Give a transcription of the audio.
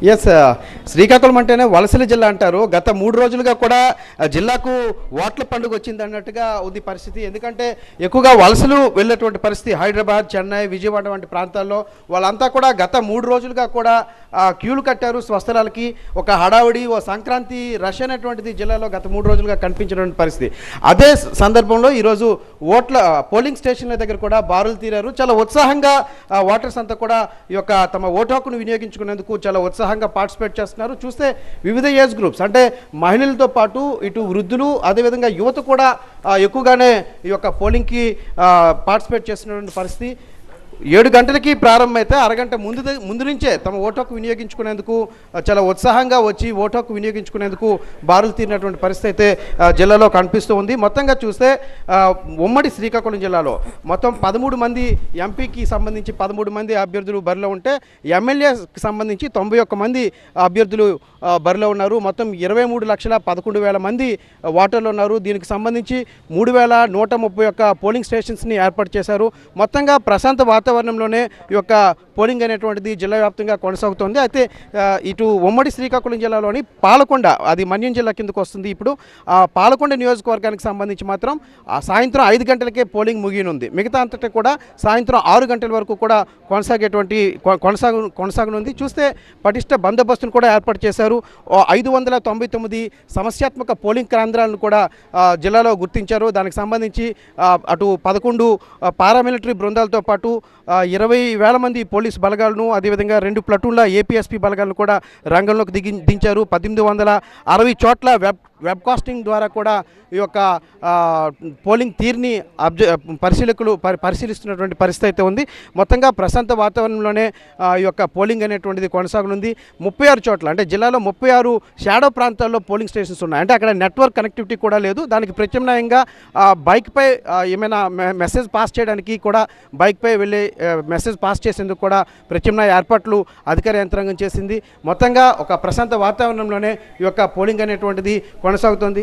Yes, sir. Srikakulam అంటేనే వలసల జిల్లా అంటారు. గత మూడు రోజులుగా కూడా జిల్లాకు ఓట్ల పండుగ వచ్చింది అన్నట్టుగా ఉంది పరిస్థితి. ఎందుకంటే ఎక్కువగా వలసలు వెళ్ళేటువంటి పరిస్థితి హైదరాబాద్ చెన్నై విజయవాడ వంటి ప్రాంతాల్లో వాళ్ళంతా కూడా గత మూడు రోజులుగా కూడా క్యూలు కట్టారు స్వస్థలాలకి. ఒక హడావుడి ఓ సంక్రాంతి రష్ అనేటువంటిది జిల్లాలో గత మూడు రోజులుగా కనిపించినటువంటి పరిస్థితి. అదే సందర్భంలో ఈరోజు ఓట్ల పోలింగ్ స్టేషన్ల దగ్గర కూడా బారులు తీరారు. చాలా ఉత్సాహంగా ఓటర్స్ అంతా కూడా ఈ యొక్క తమ ఓటు హక్కును వినియోగించుకునేందుకు చాలా ఉత్సాహంగా పార్టిసిపేట్ చేస్తారు చేస్తున్నారు. చూస్తే వివిధ ఏజ్ గ్రూప్స్ అంటే మహిళలతో పాటు ఇటు వృద్ధులు అదేవిధంగా యువత కూడా ఎక్కువగానే ఈ యొక్క పోలింగ్కి పార్టిసిపేట్ చేస్తున్నటువంటి పరిస్థితి. ఏడు గంటలకి ప్రారంభమైతే అరగంట ముందు ముందు నుంచే తమ ఓటు హక్కు వినియోగించుకునేందుకు చాలా ఉత్సాహంగా వచ్చి ఓటు హక్కు వినియోగించుకునేందుకు బారులు తీరినటువంటి పరిస్థితి అయితే జిల్లాలో కనిపిస్తూ ఉంది. మొత్తంగా చూస్తే ఉమ్మడి శ్రీకాకుళం జిల్లాలో మొత్తం పదమూడు మంది ఎంపీకి సంబంధించి పదమూడు మంది అభ్యర్థులు బరిలో ఉంటే ఎమ్మెల్యేకి సంబంధించి తొంభై ఒక్క మంది అభ్యర్థులు బరిలో ఉన్నారు. మొత్తం ఇరవై మూడు లక్షల పదకొండు వేల మంది ఓటర్లు ఉన్నారు. దీనికి సంబంధించి మూడు వేల నూట ముప్పై ఒక్క పోలింగ్ స్టేషన్స్ని ఏర్పాటు చేశారు. మొత్తంగా ప్రశాంత వాతావరణంలోనే ఈ యొక్క పోలింగ్ అనేటువంటిది జిల్లా వ్యాప్తంగా కొనసాగుతోంది. అయితే ఇటు ఉమ్మడి శ్రీకాకుళం జిల్లాలోని పాలకొండ అది మన్యం జిల్లా కిందకు వస్తుంది ఇప్పుడు. ఆ పాలకొండ నియోజకవర్గానికి సంబంధించి మాత్రం సాయంత్రం ఐదు గంటలకే పోలింగ్ ముగియనుంది. మిగతా అంతటా కూడా సాయంత్రం ఆరు గంటల వరకు కూడా కొనసాగేటువంటి కొ- కొనసాగు కొనసాగనుంది. చూస్తే పటిష్ట బందోబస్తును కూడా ఏర్పాటు చేశారు. ఐదు వందల తొంభై తొమ్మిది సమస్యాత్మక పోలింగ్ కేంద్రాలను కూడా జిల్లాలో గుర్తించారు. దానికి సంబంధించి అటు పదకొండు పారామిలిటరీ బృందాలతో పాటు ఇరవై వేల మంది పోలీస్ బలగాలను అదేవిధంగా రెండు ప్లటూన్ల ఏపీఎస్పీ బలగాలను కూడా రంగంలోకి దిగి దించారు. పద్దెనిమిది వందల అరవై చోట్ల వెబ్ వెబ్ కాస్టింగ్ ద్వారా కూడా ఈ యొక్క పోలింగ్ తీరుని అబ్జ పరిశీలకులు పరి పరిశీలిస్తున్నటువంటి పరిస్థితి అయితే ఉంది. మొత్తంగా ప్రశాంత వాతావరణంలోనే ఆ, ఈ యొక్క పోలింగ్ అనేటువంటిది కొనసాగనుంది. ముప్పై ఆరు చోట్ల అంటే జిల్లాలో ముప్పై ఆరు షాడో ప్రాంతాల్లో పోలింగ్ స్టేషన్స్ ఉన్నాయి. అంటే అక్కడ నెట్వర్క్ కనెక్టివిటీ కూడా లేదు. దానికి ప్రత్యామ్నాయంగా బైక్పై ఏమైనా మె- మెసేజ్ పాస్ చేయడానికి కూడా బైక్పై వెళ్ళి మెసేజ్ పాస్ చేసేందుకు కూడా ప్రత్యామ్నాయ ఏర్పాట్లు అధికార యంత్రాంగం చేసింది. మొత్తంగా ఒక ప్రశాంత వాతావరణంలోనే ఈ యొక్క పోలింగ్ అనేటువంటిది కొనసాగుతోంది.